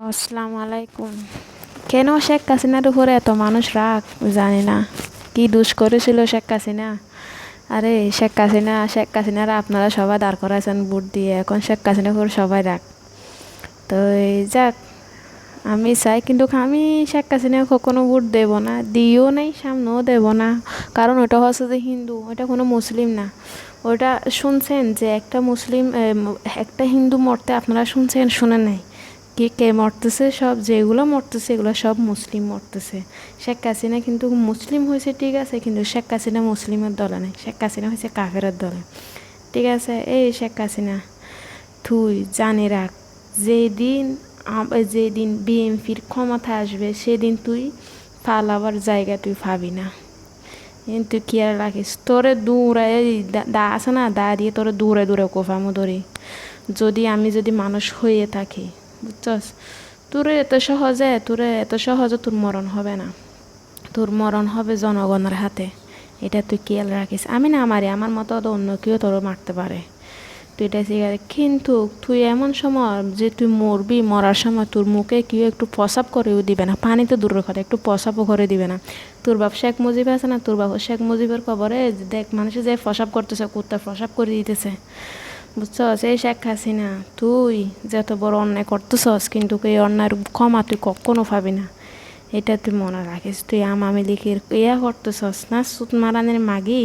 আসসালামু আলাইকুম কেন শেখ হাসিনার উপরে এত মানুষ রাগ? জানি না। কি দুষ করেছিল শেখ হাসিনা? আরে, শেখ হাসিনা, শেখ হাসিনারা আপনারা সবাই দাঁড় করাইছেন ভোট দিয়ে। এখন শেখ হাসিনার উপর সবাই রাগ। তো এই যাক, আমি চাই কিন্তু আমি শেখ হাসিনা কখনো ভোট দেব না। দিও নাই, সামনেও দেব না। কারণ ওটা হচ্ছে যে হিন্দু, ওটা কোনো মুসলিম না। ওটা শুনছেন যে একটা মুসলিম একটা হিন্দু মরতে আপনারা শুনছেন শুনে নাই? কে কে মরতেছে, সব যেগুলো মরতেছে, এগুলো সব মুসলিম মরতেছে। শেখ হাসিনা কিন্তু মুসলিম হয়েছে, ঠিক আছে, কিন্তু শেখ হাসিনা মুসলিমের দলে নেই। শেখ হাসিনা হয়েছে কাফেরের দলে। ঠিক আছে, এই শেখ হাসিনা, তুই জানি রাখ, যেদিন যেদিন বিএমপির ক্ষমতা আসবে, সেদিন তুই পালাবার জায়গা তুই পাবি না। তুই কি আর রাখিস? তোরে দূরে দা আছে না, দা দিয়ে তোরে দূরে দূরে কোফামো ধরি। যদি আমি যদি মানুষ হয়ে থাকি বুঝছস? তোরে এত সহজে, তোরে এত সহজে তোর মরণ হবে না। তোর মরণ হবে জনগণের হাতে। এটা তুই খেয়াল রাখিস। আমি না মারি, আমার মতো তো অন্য কেউ তোর মারতে পারে। তুই এটা শিখে কিন্তু তুই এমন সময় যে তুই মরবি, মরার সময় তোর মুখে কেউ একটু প্রসাব করেও দিবে না। পানি তো দূরের কথা, একটু প্রসাবও করে দিবে না। তোর বাপ শেখ মুজিব আছে না? তোর বাপ শেখ মুজিবের খবরে দেখ, মানুষে যে প্রসাব করতেছে কুত্তা প্রসাব করে দিতেছে। বুঝছস? এই শেখ হাসিনা, তুই যত বড় অন্যায় করতেছস, কিন্তু এই অন্যায়ের ক্ষমা তুই কখনো পাবি না। এটা তুই মনে রাখিস, তুই আমামি লিখির ইয়া করতেছস না সুত মারানের মাগি?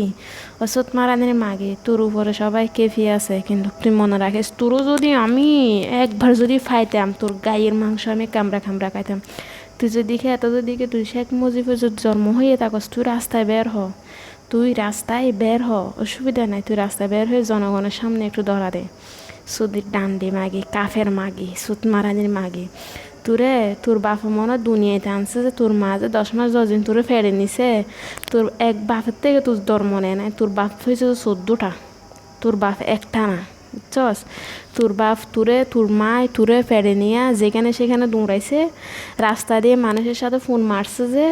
ও সুত মারানের মাগি, তোর উপরে সবাই কেফি আছে, কিন্তু তুই মনে রাখিস, তোরও যদি আমি একবার যদি ফাইতাম, তোর গায়ের মাংস আমি কামড়া কামড়া খাইতাম। তুই যদি খেয়ে যদি তুই শেখ মুজিবের জন্ম হয়ে থাকস, তুই রাস্তায় বের হ। তুই রাস্তায় বের হ, অসুবিধা নাই, তুই রাস্তায় বের হয়ে জনগণের সামনে একটু ধরা দে। সুদির ডান্ডি মাগি, কাফের মাগি সুত মারানির মাগি। তোরে, তোর বাপ মনে দুনিয়াতে আনছে যে তোর মা যে দশ মাস দশ দিন তোরে ফেরে নিছে, তোর এক বাপের থেকে তোর ধর্ম নেয় নাই, তোর বাপ হয়েছে চোদ্দোটা, তোর বাপ একটা না। বুঝছস তোর বাপ তুরে, তোর মায় তুরে ফেরে নিয়ে যেখানে সেখানে দৌড়াইছে, রাস্তা দিয়ে মানুষের সাথে ফোন মারছে যে,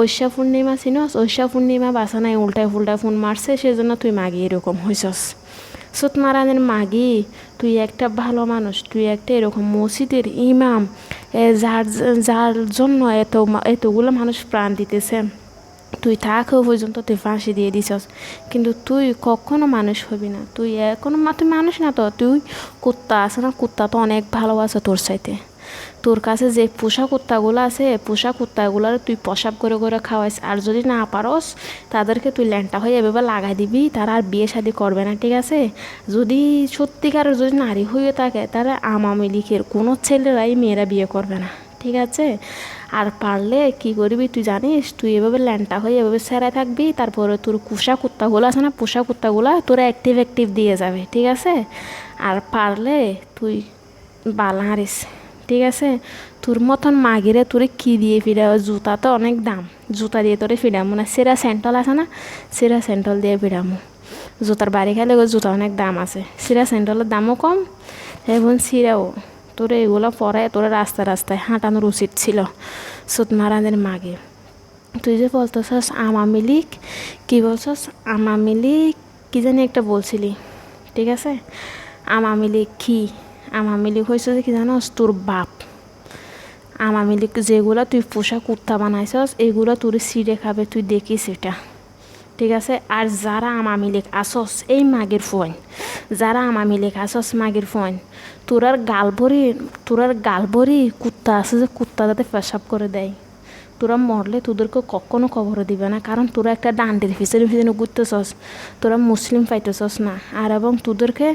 ঐশা পূর্ণিমা চিনস ঐশা পূর্ণিমা বাসা নাই, উল্টায় ফুলটায় ফোন মারছে, সেজন্য তুই মাগি এরকম হইছস। সুতমারানের মাগি, তুই একটা ভালো মানুষ, তুই একটা এরকম মসজিদের ইমাম যার যার জন্য এত এতগুলো মানুষ প্রাণ দিতেছে। তুই থাকেও পর্যন্ত তুই ফাঁসি দিয়ে দিছস। কিন্তু তুই কখনো মানুষ হবি না। তুই এখনও তুই মানুষ না তো। তুই কুত্তা আছে না? কুত্তা তো অনেক ভালোবাসে তোর সাথে তোর কাছে যে পোষা কুত্তাগুলো আছে, পোষা কুত্তাগুলোর তুই প্রসাব করে করে খাওয়াইস। আর যদি না পারস, তাদেরকে তুই ল্যাংটা হয়ে এভাবে লাগাই দিবি, তারা আর বিয়ে শাদি করবে না, ঠিক আছে? যদি সত্যিকার যদি নারী হয়ে থাকে, তাহলে আমামি লিখের কোনো ছেলেরাই মেয়েরা বিয়ে করবে না, ঠিক আছে? আর পারলে কি করবি তুই জানিস? তুই এভাবে ল্যাংটা হয়ে এভাবে সেরাই থাকবি, তারপরে তোর কুষা কুত্তাগুলো আছে না, পোষা কুত্তাগুলো তোরা অ্যাক্টিভ অ্যাক্টিভ দিয়ে যাবে, ঠিক আছে? আর পারলে তুই বালা হারিস, ঠিক আছে? তোর মতন মাগিরে তোরে কি দিয়ে ফিরাও জুতা তো অনেক দাম, জুতা দিয়ে তোরে ফিরামো না, সেরা স্যান্ডল আছে না, সেরা স্যান্ডল দিয়ে ফিরামো জুতার বাড়ি খেলে জুতা অনেক দাম আছে, সিরা স্যান্ডলের দামও কম এবং সিরাও তোরে এগুলো পরে তোরে রাস্তায় রাস্তায় হাঁটানোর উচিত ছিল। সুত মারানের মাগে। তুই যে বলতেছস আমা মিলিক, কী বলছস? আমা মিলিক, কী জানি একটা বলছিলি, ঠিক আছে? আমা মিলিক কী? আমামিলি হয়েছে যে কি জানো তোর বাপ। আমামিলি যেগুলো তুই পোষা কুর্তা বানাইছস, এগুলো তোর সিঁড়ে খাবে, তুই দেখিস এটা। ঠিক আছে? আর যারা আমামিলিক আসস, এই মাগের ফোন যারা আমামিলিক আসস, মাগের ফোন তোরার গালভরি তোরার গালভরি কুত্তা আছে যে কুত্তা যাতে পেশাব করে দেয়। তোরা মরলে তোদেরকে কখনো খবর দিবে না, কারণ তোরা একটা ডান্ডির পিছনে পিছনে ঘুরতেছস। তোরা মুসলিম পাইতেছস না। আর এবং তোদেরকে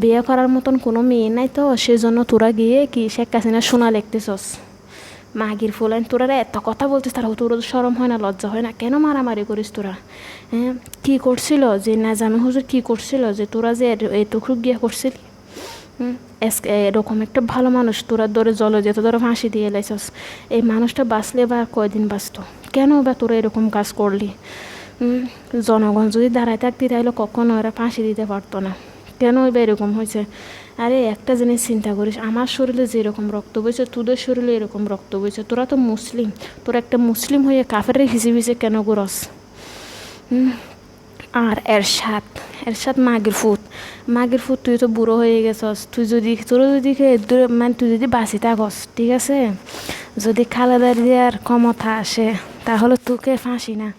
বিয়ে করার মতন কোনো মেয়ে নাই তো, সেজন্য তোরা গিয়ে কি শেখ হাসিনা সোনা লিখতেছস। মাগির ফুলেন তোরা এত কথা বলছিস তারা তোর সরম হয় না, লজ্জা হয় না। কেন মারামারি করিস তোরা? হ্যাঁ কী করছিল যে না নাজামি হুজুর, কী করছিল যে তোরা যে এতটুকু গিয়ে করছিলি? এরকম একটা ভালো মানুষ তোরা ধরে জল যেত, ধরে ফাঁসি দিয়ে লাইছস। এই মানুষটা বাঁচলে বা কয়দিন বাঁচত? কেন বা তোরা এরকম কাজ করলি? জনগণ যদি দাঁড়ায় থাকতি তাহলে কখনো ওরা ফাঁসি দিতে পারতো না। কেন বা এরকম হয়েছে? আরে, একটা জিনিস চিন্তা করিস, আমার শরীরে যেরকম রক্ত বইছে, তোদের শরীরে এরকম রক্ত বইছে। তোরা তো মুসলিম, তোরা একটা মুসলিম হয়ে কাফের হিসেবে কেন করস আর এরশাদ এরশাদ মাগের ফুট মাগের ফুট তুই তো বুড়ো হয়ে গেছস। তুই যদি, তোর যদি মানে তুই যদি বাঁচি থাকস, ঠিক আছে? যদি খালেদা দিয়ার ক্ষমতা আসে, তাহলে তোকে ফাঁসি না।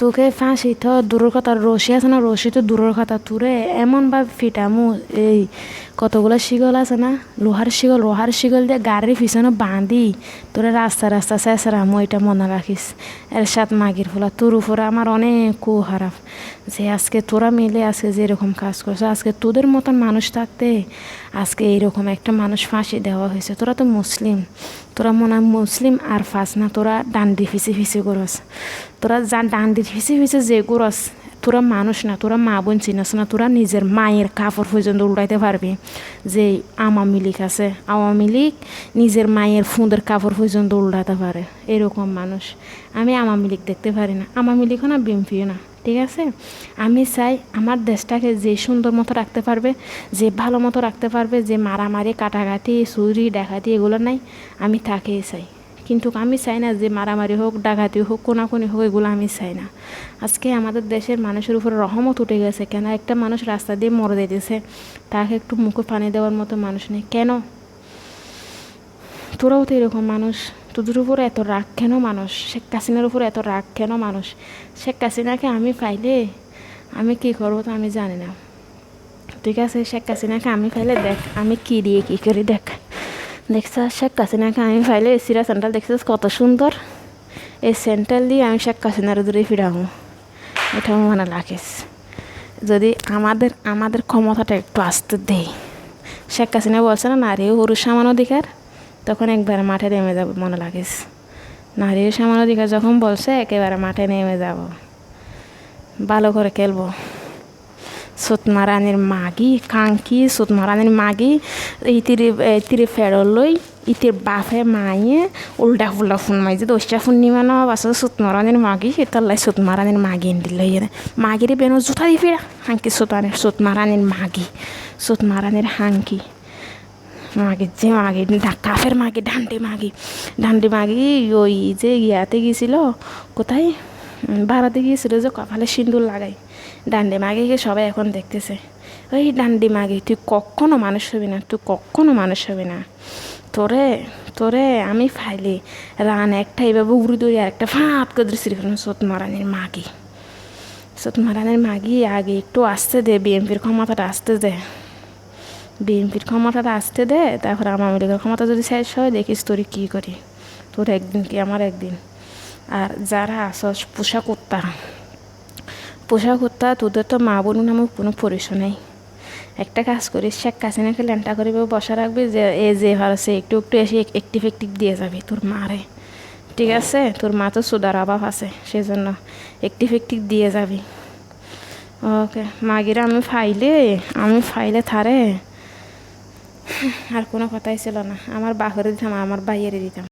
তোকে ফাঁসি তো দূরের কথা, রশি আছে না? রশি তো দূরের কথা। তোরে এমনভাবে ফিটামু, এই কতগুলো শিগল আছে না? লোহার শিগল লোহার শিগল দিয়ে গাড়ির পিছনে বাঁধি। তোরে রাস্তা রাস্তা চেঁচড়ামু এটা মনে রাখিস। এর সাথ মাগির ফোলা, তোর উপরে আমার অনেক কু খারাপ যে আজকে তোরা মিলে আজকে যে এরকম কাজ করছে, আজকে তোদের মতন মানুষ থাকতে আজকে এইরকম একটা মানুষ ফাঁসি দেওয়া হয়েছে। তোরা তো মুসলিম। তোরা মনে মুসলিম আর ফাঁস না, তোরা ডান্ডি ফিসি ফিসি করস। তোরা যা ডান্ডি ফিসি ফিসি যে করস তোরা মানুষ না তোরা মা বোন চিনাস না তোরা নিজের মায়ের কাপড় পর্যন্ত উল্টাইতে পারবি যে আওয়ামী লীগ আছে আওয়ামী লীগ নিজের মায়ের ফুঁদের কাপড় পর্যন্ত উল্টাতে পারে এরকম মানুষ আমি আওয়ামী লীগ দেখতে পারি না আওয়ামী লীগও না বিএমপিও না ঠিক আছে আমি চাই আমার দেশটাকে যে সুন্দর মতো রাখতে পারবে যে ভালো মতো রাখতে পারবে যে মারামারি কাটাকাটি চুরি ডাকাতি এগুলো নাই আমি তাকেই চাই কিন্তু আমি চাই না যে মারামারি হোক, ডাকাতি হোক, কোনাকুনি হোক, এগুলো আমি চাই না। আজকে আমাদের দেশের মানুষের উপর রহমত উঠে গেছে কেন? একটা মানুষ রাস্তা দিয়ে মরে দিতেছে তাকে একটু মুখে পানি দেওয়ার মতো মানুষ নেই। কেন? তোরাও তো এরকম মানুষ। তোদের উপর এত রাগ কেন মানুষ? শেখ হাসিনার উপর এত রাগ কেন মানুষ? শেখ হাসিনাকে আমি পাইলে আমি কি করব তো আমি জানি না। ঠিক আছে, শেখ হাসিনাকে আমি পাইলে দেখ, আমি কী দিয়ে কী করি দেখ। দেখছ শেখ হাসিনাকে আমি পাইলে সিরা সেন্ট্রাল দেখছিস কত সুন্দর। এই সেন্ট্রাল দিয়ে আমি শেখ কাসিনার দূরে ফিরাবো। এটা মনে রাখিস যদি আমাদের আমাদের ক্ষমতাটা একটু আসতে দেই। শেখ হাসিনা বলছে না, নারী ও সমান অধিকার, তখন একবারে মাঠে নেমে যাব, মনে লাগিস নারী সমান অধিকার যখন বলছে, একেবারে মাঠে নেমে যাব। ভালো করে খেলব। সুতমারানির মাগি কাঙ্কি সুতমারানির মাগি, ইতিরে ইতিরে ফেরল লই ইতির বাপে মাইয়ে, উল্টা ফুল্টা ফোন মাইছে দশটা ফোন নিমা না বাসা সুতমারানির মাগি সেতাল্লাই সুতমারানির মাগি দিল মাগিরে বেনো জুতা দি ফিরা হাঙ্কি সুতানের সুতমারানির মাগি, সুতমারানির হাঙ্কি মাগি যে মাগি কাফের মাগি, ডান্ডি মাগি। ডান্ডি মাগি ওই যে ইয়াতে গিয়েছিল, কোথায়? ভারতে গিয়েছিল যে কপালে সিঁদুর লাগাই ডান্ডি মাগিকে সবাই এখন দেখতেছে। ওই ডান্ডি মাগি, তুই কখনো মানুষ হবি না, তুই কখনো মানুষ হবি না। তোরে তোরে আমি ফাইলি, রান একটা এইভাবে উড়ি দৌড়ি আর একটা ফাঁপ করে শ্রীকৃষ্ণ সোত মারানির মাগি। সোত মারানির মাগি আগে একটু আসতে দে বিএমপির ক্ষমতাটা আসতে দে। বিএনপির ক্ষমতাটা আসতে দে, তারপর আওয়ামী লীগের ক্ষমতা যদি শেষ হয়, দেখিস তোর কী করি। তোর একদিন কি আমার একদিন। আর যারা আসস পোশাক কুত্তা পোশাক কুত্তা তোদের তো মা বোন নামক কোনো পরিচয় নাই। একটা কাজ করিস, শেখ কাসিনাকে ল্যান্টা করিবে বসা রাখবি যে, এ যে সে একটু একটু এসে একটিভ একটিভ দিয়ে যাবি তোর মারে। ঠিক আছে? তোর মা তো সুদার অভাব আছে, সেজন্য একটিভ একটিভ দিয়ে যাবি। ওকে, মাগিরা, আমি ফাইলে আমি ফাইলে থারে। আর কোনো কথাই ছিল না। আমার বাহরে দিতাম, আমার বাইরে দিতাম।